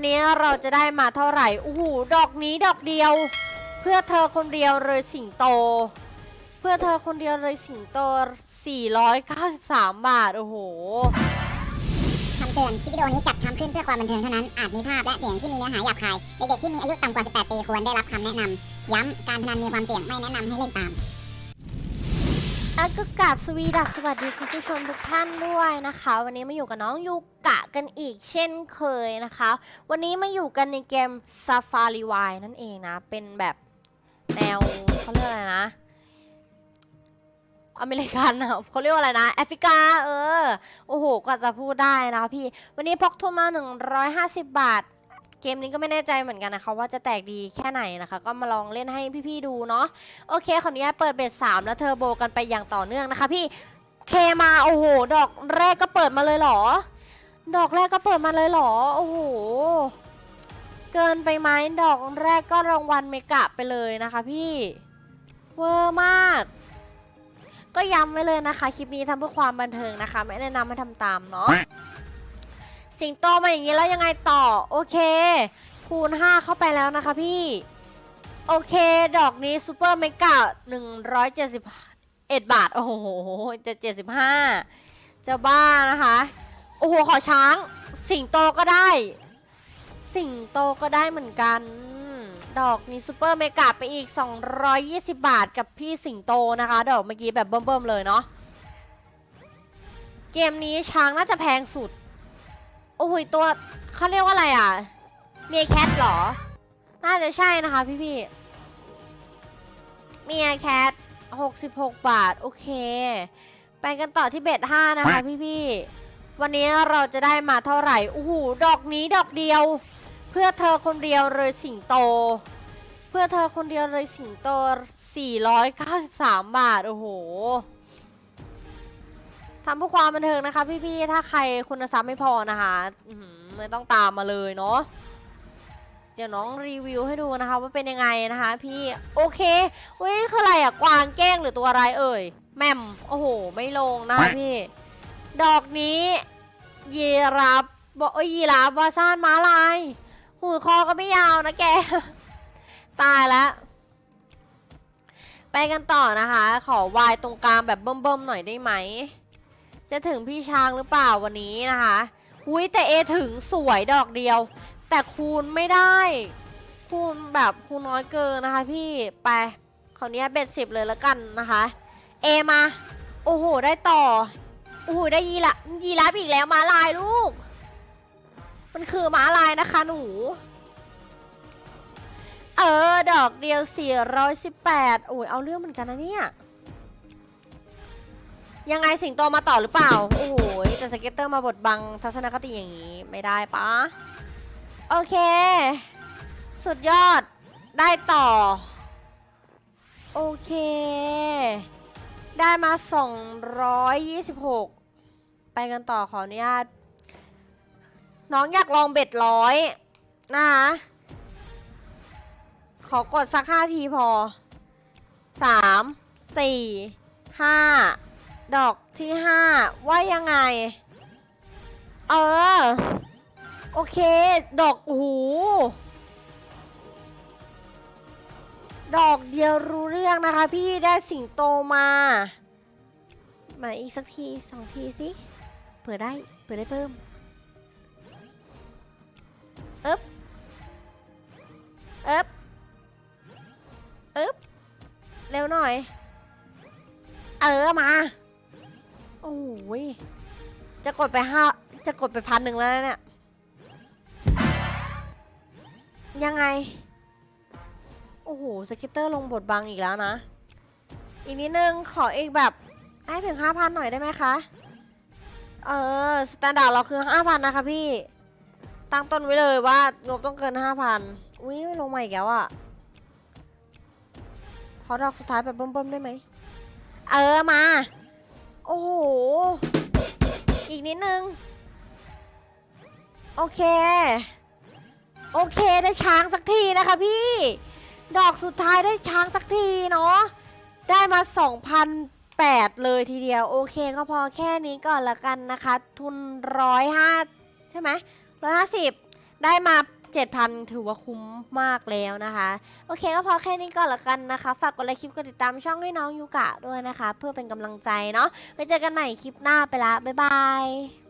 วันนี้เราจะได้มาเท่าไหร่โอ้โหดอกนี้ดอกเดียว เพื่อเธอคนเดียวเลยสิงโต เพื่อเธอคนเดียวเลยสิงโต 493 บาท โอ้โหคำเตือน คลิปวิดีโอนี้จัดทำขึ้นเพื่อความบันเทิงเท่านั้น อาจมีภาพและเสียงที่มีเนื้อหาหยาบคาย เด็กๆที่มีอายุต่ำกว่า 18 ปีควรได้รับคำแนะนำ ย้ำ การพนันมีความเสี่ยงไม่แนะนำให้เล่นตาม แล้วก็กราบสวีดัสสวัสดีคุณผู้ชมทุกท่านด้วยนะคะ วันนี้มาอยู่กับน้องยูกะกันอีกเช่นเคยนะคะ วันนี้มาอยู่กันในเกม Safari Y นั่นเองนะ เป็นแบบแนวเขาเรียกอะไรนะ อเมริกันนะเขาเรียกว่าอะไรนะ แอฟริกา เออ โอ้โหกว่าจะพูดได้นะคะพี่ วันนี้พกทุนมา 150 บาท เกมนี้ก็ไม่แน่ใจเหมือนกันนะคะว่าจะแตกดีแค่ไหนนะคะ ก็มาลองเล่นให้พี่ๆดูเนาะโอเคขออนุญาตเปิดเบสสามแล้วเทอร์โบกันไปอย่างต่อเนื่องนะคะพี่เคมาโอ้โห ดอกแรกก็เปิดมาเลยเหรอ ดอกแรกก็เปิดมาเลยเหรอโอ้โหเกินไปไหมดอกแรกก็รางวัลเมกะไปเลยนะคะพี่เวอร์มากก็ย้ำไว้เลยนะคะ คลิปนี้ทำเพื่อความบันเทิงนะคะ ไม่แนะนำให้ทำตามเนาะ สิงโตมาอย่างนี้แล้วยังไงต่อ โอเค คูณ 5 เข้าไปแล้วนะคะพี่ โอเค ดอกนี้ซูเปอร์เมกะ171 บาท โอ้โห จะ 75 จะบ้านะคะ โอ้โห ขอช้าง สิงโตก็ได้ สิงโตก็ได้เหมือนกัน ดอกนี้ซูเปอร์เมกะไปอีก 220 บาทกับพี่สิงโตนะคะ ดอกเมื่อกี้แบบเบิ่มๆเลยเนาะ เกมนี้ช้างน่าจะแพงสุด โอ้ยตัวเขาเรียกว่าอะไรอะ เมียแคทเหรอ น่าจะใช่นะคะพี่พี่เมียแคท66บาท โอเค ไปกันต่อที่เบ็ด5นะคะพี่พี่วันนี้เราจะได้มาเท่าไหร่โอ้โหดอกนี้ดอกเดียว เพื่อเธอคนเดียวเลยสิงโต เพื่อเธอคนเดียวเลยสิงโต 493 บาท โอ้โห ทำเพื่อความบันเทิงนะคะ พี่ๆ ถ้าใครคุณทรัพย์ไม่พอนะคะอื้อหือไม่ต้องตามมาเลยเนาะเดี๋ยวน้องรีวิวให้ดูนะคะว่าเป็นยังไงนะคะพี่โอเคเว้ยคืออะไรอะกวางแก้งหรือตัวอะไรเอ่ยแหม่มโอ้โห ไม่ลงนะคะพี่ ดอกนี้ยีรับบอกเอ้ยยีรับวาซานม้าลายหูคอก็ไม่ยาวนะแก ตายแล้วไปกันต่อนะคะ ขอวายตรงกลางแบบเบิ่มๆหน่อยได้ไหม จะถึงพี่ช้างหรือเปล่าวันนี้นะคะอุ้ยแต่เอถึงสวยดอกเดียว แต่คูณไม่ได้ คูณแบบคูณน้อยเกินนะคะพี่ไปขอเนี้ยเบ็ดสิบเลยแล้วกันนะคะเอมาโอ้โหได้ต่อโอ้โหได้ยีละยีรับอีกแล้วม้าลายลูก มันคือม้าลายนะคะหนู เออดอกเดียว418โอ้ยเอาเรื่องเหมือนกันนะเนี่ย ยังไงสิงโตมาต่อหรือเปล่า โอ้โหแต่สเก็ตเตอร์มาบดบังทัศนคติอย่างนี้ไม่ได้ปะโอเค สุดยอดได้ต่อ โอเค ได้มา 226 ไปกันต่อขออนุญาต น้องอยากลองเบ็ดร้อยนะคะขอกดสักห้าทีพอสามสี่ห้า ดอกที่ห้าว่ายังไง เออ โอเค ดอกโอ้โหดอกเดียวรู้เรื่องนะคะ พี่ได้สิงโตมา มาอีกสักทีสองทีสิเปิดได้เปิดได้เพิ่มเอ๊บเอ๊บเอ๊บเร็วหน่อย เออมา โอ้ย จะกดไปห้าจะกดไปพันหนึ่งแล้วนะเนี่ย ยังไง โอ้โห สกิตเตอร์ลงบทบังอีกแล้วนะ อีกนิดนึง ขออีกแบบ ให้ถึงห้าพันหน่อยได้ไหมคะ เออ สแตนดาร์ดเราคือห้าพันนะคะพี่ ตั้งต้นไว้เลยว่างบต้องเกินห้าพันอุ้ยลงมาอีกแล้วอะขอดอกสุดท้ายแบบเบิ่มๆได้ไหม เออมา โอ้โห อีกนิดนึง โอเค โอเคได้ช้างสักทีนะคะพี่ ดอกสุดท้ายได้ช้างสักทีเนาะ ได้มา 2,008 เลยทีเดียว โอเคก็พอแค่นี้ก่อนละกันนะคะ ทุนร้อยห้าใช่ไหมร้อยห้าสิบได้มา 7,000 ถือว่าคุ้มมากแล้วนะคะ โอเคก็พอแค่นี้ก่อนละกันนะคะ ฝากกดไลค์คลิปกดติดตามช่องให้น้องยูกะด้วยนะคะ เพื่อเป็นกำลังใจเนาะไว้เจอกันใหม่คลิปหน้าไปละ บ๊ายบาย